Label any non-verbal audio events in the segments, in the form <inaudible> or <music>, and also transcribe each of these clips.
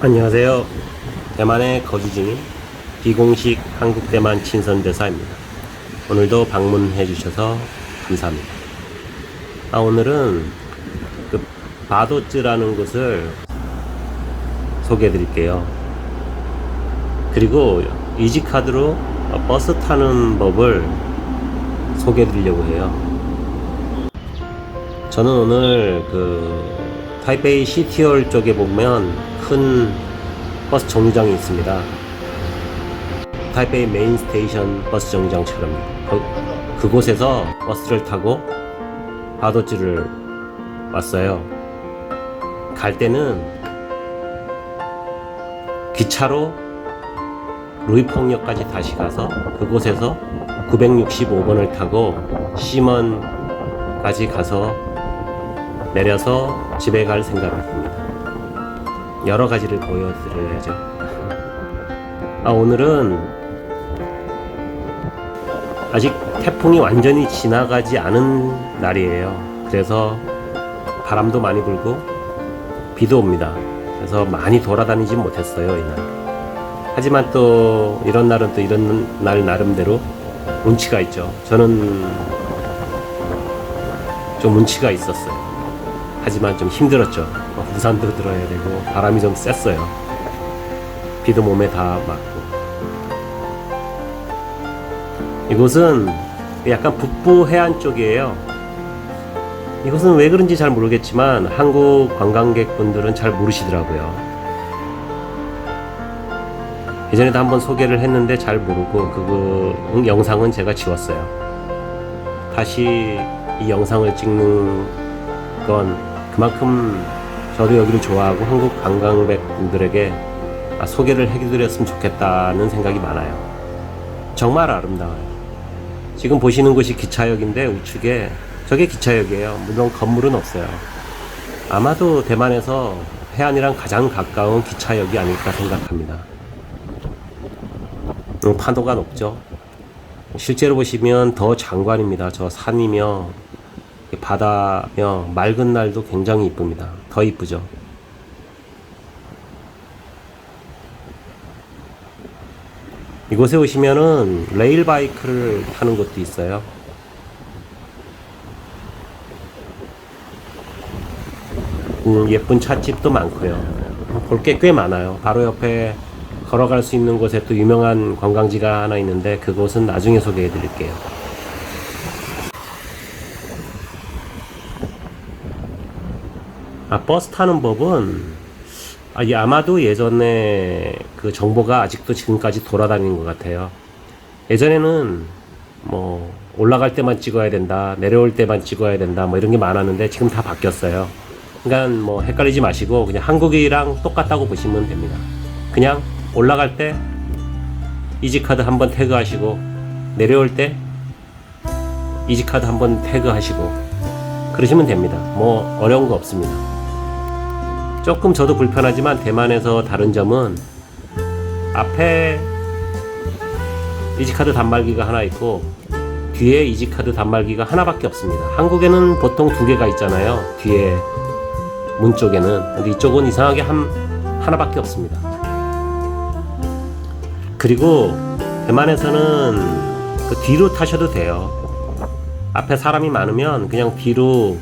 안녕하세요. 대만에 거주 중인 비공식 한국 대만 친선대사입니다. 오늘도 방문해 주셔서 감사합니다. 아, 오늘은 그 바도츠라는 곳을 소개해 드릴게요. 그리고 이지카드로 버스 타는 법을 소개해 드리려고 해요. 저는 오늘 그 타이베이 시티홀 쪽에 보면 큰 버스 정류장이 있습니다. 타이베이 메인 스테이션 버스 정류장처럼 그, 그곳에서 버스를 타고 바도즈를 왔어요. 갈 때는 기차로 루이펑역까지 다시 가서 그곳에서 965번을 타고 시먼까지 가서 내려서 집에 갈 생각입니다. 여러 가지를 보여드려야죠. 아, 오늘은 아직 태풍이 완전히 지나가지 않은 날이에요. 그래서 바람도 많이 불고 비도 옵니다. 그래서 많이 돌아다니지 못했어요, 이날. 하지만 또 이런 날은 또 이런 날 나름대로 운치가 있죠. 저는 좀 운치가 있었어요. 하지만 좀 힘들었죠. 어, 우산도 들어야 되고 바람이 좀 셌어요. 비도 몸에 다 맞고. 이곳은 약간 북부 해안 쪽이에요. 이곳은 왜 그런지 잘 모르겠지만 한국 관광객분들은 잘 모르시더라고요. 예전에도 한번 소개를 했는데 잘 모르고 그 영상은 제가 지웠어요. 다시 이 영상을 찍는 건 그만큼 저도 여기를 좋아하고 한국 관광객분들에게 아, 소개를 해드렸으면 좋겠다는 생각이 많아요. 정말 아름다워요. 지금 보시는 곳이 기차역인데 우측에 저게 기차역이에요. 물론 건물은 없어요. 아마도 대만에서 해안이랑 가장 가까운 기차역이 아닐까 생각합니다. 음, 파도가 높죠. 실제로 보시면 더 장관입니다. 저 산이며 바다며 맑은 날도 굉장히 이쁩니다. 더 이쁘죠. 이곳에 오시면은 레일 바이크를 타는 곳도 있어요. 음, 예쁜 찻집도 많고요. 볼 게 꽤 많아요. 바로 옆에 걸어갈 수 있는 곳에 또 유명한 관광지가 하나 있는데 그곳은 나중에 소개해 드릴게요. 아, 버스 타는 법은 아, 이 아마도 예전에 그 정보가 아직도 지금까지 돌아다니는 것 같아요. 예전에는 뭐 올라갈 때만 찍어야 된다, 내려올 때만 찍어야 된다, 뭐 이런 게 많았는데 지금 다 바뀌었어요. 그러니까 뭐 헷갈리지 마시고 그냥 한국이랑 똑같다고 보시면 됩니다. 그냥 올라갈 때 이지카드 한번 태그하시고 내려올 때 이지카드 한번 태그하시고 그러시면 됩니다. 뭐 어려운 거 없습니다. 조금 저도 불편하지만 대만에서 다른 점은 앞에 이지카드 단말기가 하나 있고 뒤에 이지카드 단말기가 하나밖에 없습니다. 한국에는 보통 두 개가 있잖아요. 뒤에 문 쪽에는 근데 이쪽은 이상하게 한 하나밖에 없습니다. 그리고 대만에서는 그 뒤로 타셔도 돼요. 앞에 사람이 많으면 그냥 뒤로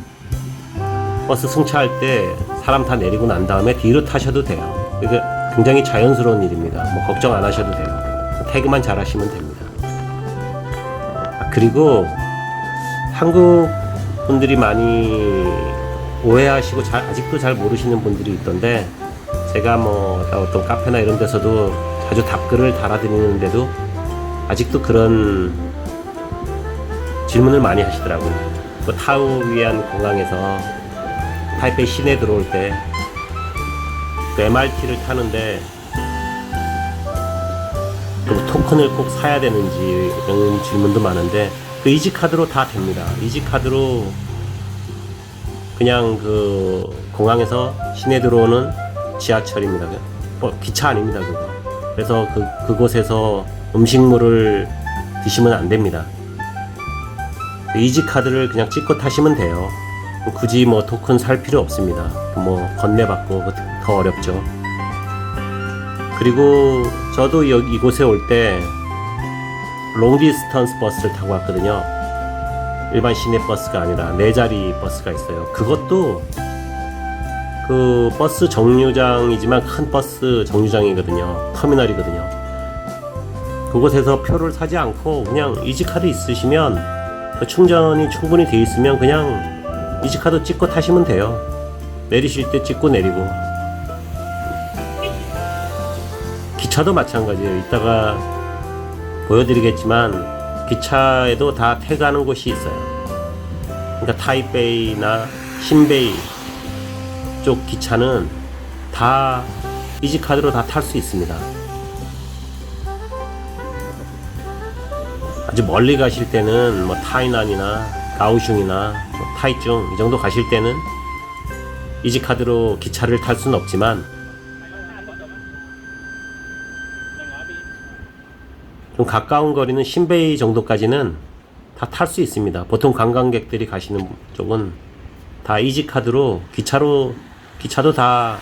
버스 승차할 때 사람 다 내리고 난 다음에 뒤로 타셔도 돼요. 이게 굉장히 자연스러운 일입니다. 뭐 걱정 안 하셔도 돼요. 태그만 잘 하시면 됩니다. 아, 그리고 한국 분들이 많이 오해하시고 잘, 아직도 잘 모르시는 분들이 있던데 제가 뭐 어떤 카페나 이런 데서도 자주 답글을 달아드리는데도 아직도 그런 질문을 많이 하시더라고요. 그 타우위안 공항에서 타이페이 시내 들어올 때 그 MRT를 타는데 그 토큰을 꼭 사야 되는지 이런 질문도 많은데 그 이지 카드로 다 됩니다. 이지 카드로 그냥 그 공항에서 시내 들어오는 지하철입니다. 어, 기차 아닙니다. 그거. 그래서 그 그곳에서 음식물을 드시면 안 됩니다. 그 이지 카드를 그냥 찍고 타시면 돼요. 굳이 뭐 토큰 살 필요 없습니다. 뭐 건네받고 더 어렵죠. 그리고 저도 여기 이곳에 올 때 롱디스턴스 버스를 타고 왔거든요. 일반 시내 버스가 아니라 네 자리 버스가 있어요. 그것도 그 버스 정류장이지만 큰 버스 정류장이거든요. 터미널이거든요. 그곳에서 표를 사지 않고 그냥 이지카드 있으시면 그 충전이 충분히 돼 있으면 그냥 이지카드 찍고 타시면 돼요. 내리실 때 찍고 내리고. 기차도 마찬가지예요. 이따가 보여드리겠지만 기차에도 다 태그하는 곳이 있어요. 그러니까 타이베이나 신베이 쪽 기차는 다 이지카드로 다 탈 수 있습니다. 아주 멀리 가실 때는 뭐 타이난이나 가오슝이나 뭐 타이중 이 정도 가실 때는 이지카드로 기차를 탈 수는 없지만 좀 가까운 거리는 신베이 정도까지는 다 탈 수 있습니다. 보통 관광객들이 가시는 쪽은 다 이지카드로 기차로 기차도 다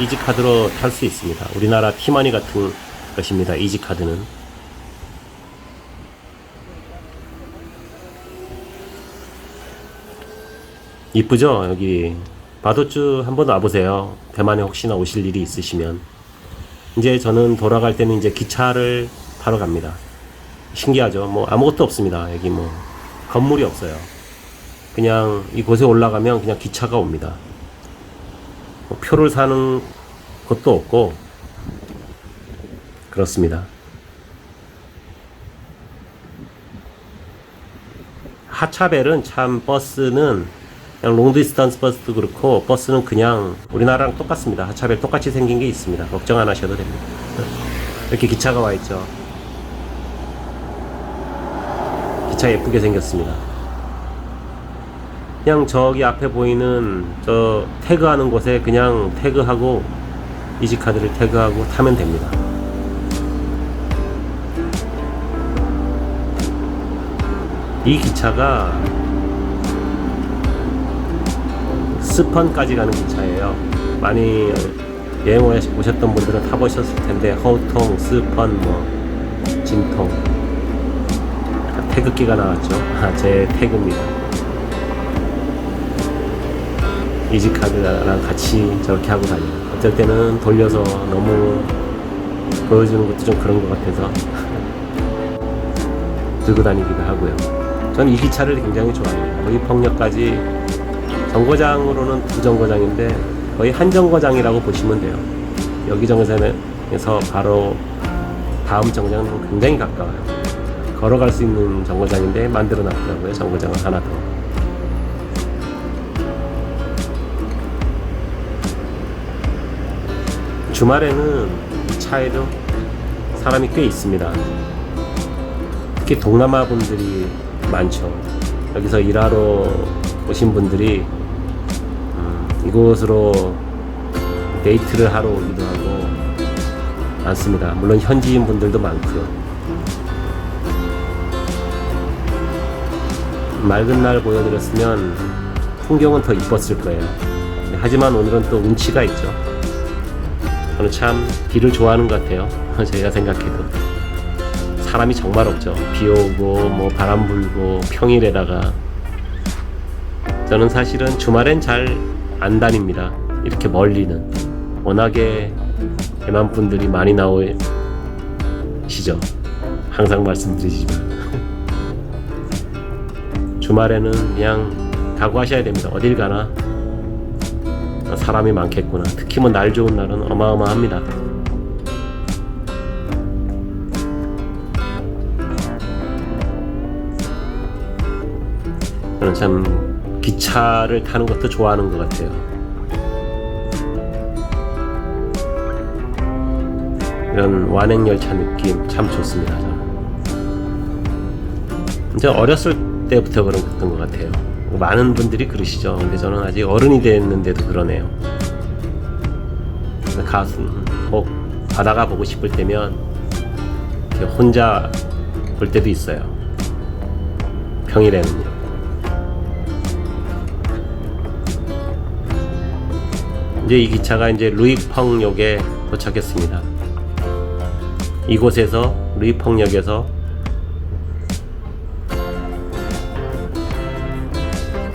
이지카드로 탈 수 있습니다. 우리나라 티머니 같은 것입니다. 이지카드는. 이쁘죠? 여기 바도주 한번 와보세요. 대만에 혹시나 오실 일이 있으시면. 이제 저는 돌아갈 때는 이제 기차를 타러 갑니다. 신기하죠? 뭐 아무것도 없습니다. 여기 뭐 건물이 없어요. 그냥 이곳에 올라가면 그냥 기차가 옵니다. 뭐 표를 사는 것도 없고 그렇습니다. 하차벨은 참 버스는 그냥 롱디스턴스 버스도 그렇고 버스는 그냥 우리나라랑 똑같습니다. 하차벨 똑같이 생긴 게 있습니다. 걱정 안 하셔도 됩니다. 이렇게 기차가 와 있죠. 기차 예쁘게 생겼습니다. 그냥 저기 앞에 보이는 저 태그하는 곳에 그냥 태그하고 이지 카드를 태그하고 타면 됩니다. 이 기차가 스펀까지 가는 기차예요. 많이 여행 오셨던 분들은 타보셨을 텐데 허우통, 스펀, 뭐 진통 태극기가 나왔죠. 아, 제 태그입니다. 이지카드랑 같이 저렇게 하고 다녀요. 어쩔 때는 돌려서 너무 보여주는 것도 좀 그런 것 같아서 <laughs> 들고 다니기도 하고요. 저는 이 기차를 굉장히 좋아합니다. 거의 폭력까지 정거장으로는 두 정거장인데 거의 한 정거장이라고 보시면 돼요. 여기 정거장에서 바로 다음 정거장은 굉장히 가까워요. 걸어갈 수 있는 정거장인데 만들어 놨더라고요. 정거장을 하나 더. 주말에는 이 차에도 사람이 꽤 있습니다. 특히 동남아 분들이 많죠. 여기서 일하러 오신 분들이 음, 이곳으로 데이트를 하러 오기도 하고 많습니다. 물론 현지인 분들도 많고요. 맑은 날 보여드렸으면 풍경은 더 이뻤을 거예요. 하지만 오늘은 또 운치가 있죠. 저는 참 비를 좋아하는 것 같아요. <laughs> 제가 생각해도. 사람이 정말 없죠. 비 오고 뭐 바람 불고 평일에다가 저는 사실은 주말엔 잘 안 다닙니다. 이렇게 멀리는 워낙에 대만 분들이 많이 나오시죠. 항상 말씀드리지만 <laughs> 주말에는 그냥 각오하셔야 됩니다. 어딜 가나 사람이 많겠구나. 특히 뭐 날 좋은 날은 어마어마합니다. 저는 참 기차를 타는 것도 좋아하는 것 같아요. 이런 완행열차 느낌 참 좋습니다. 이제 어렸을 때부터 그랬던 것 같아요. 많은 분들이 그러시죠. 근데 저는 아직 어른이 됐는데도 그러네요. 가슴 꼭 바다가 보고 싶을 때면 혼자 볼 때도 있어요. 평일에는요. 이제 이 기차가 이제 루이펑역에 도착했습니다. 이곳에서 루이펑역에서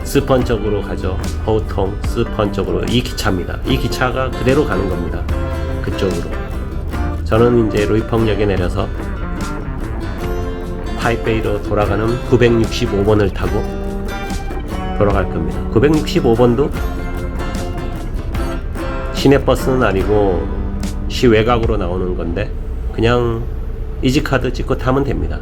스펀 쪽으로 가죠. 허우통 스펀 쪽으로 이 기차입니다. 이 기차가 그대로 가는 겁니다. 그쪽으로. 저는 이제 루이펑역에 내려서 타이베이로 돌아가는 965번을 타고 돌아갈 겁니다. 965번도 시내버스는 아니고 시외곽으로 나오는 건데 그냥 이지카드 찍고 타면 됩니다.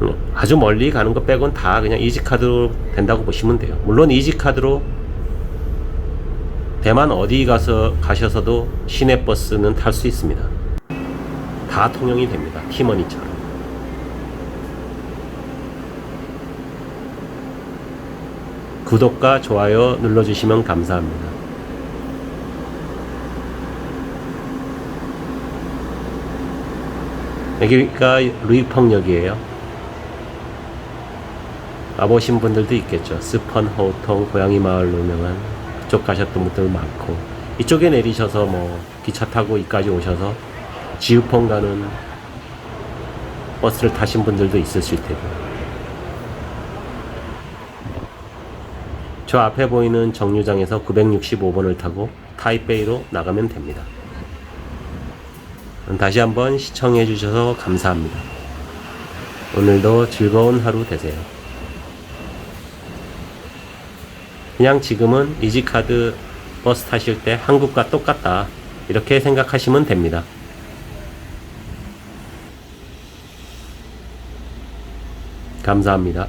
음, 아주 멀리 가는 것 빼곤 다 그냥 이지카드로 된다고 보시면 돼요. 물론 이지카드로 대만 어디 가서 가셔서도 시내버스는 탈 수 있습니다. 다 통용이 됩니다. 티머니처럼. 구독과 좋아요 눌러주시면 감사합니다. 여기가 루이펑역이에요. 와보신 분들도 있겠죠. 스펀, 호통, 고양이 마을로 유명한 그쪽 가셨던 분들 많고 이쪽에 내리셔서 뭐 기차 타고 이까지 오셔서 지우펑 가는 버스를 타신 분들도 있으실 테고 저 앞에 보이는 정류장에서 965번을 타고 타이베이로 나가면 됩니다. 다시 한번 시청해 주셔서 감사합니다. 오늘도 즐거운 하루 되세요. 그냥 지금은 이지카드 버스 타실 때 한국과 똑같다. 이렇게 생각하시면 됩니다. 감사합니다.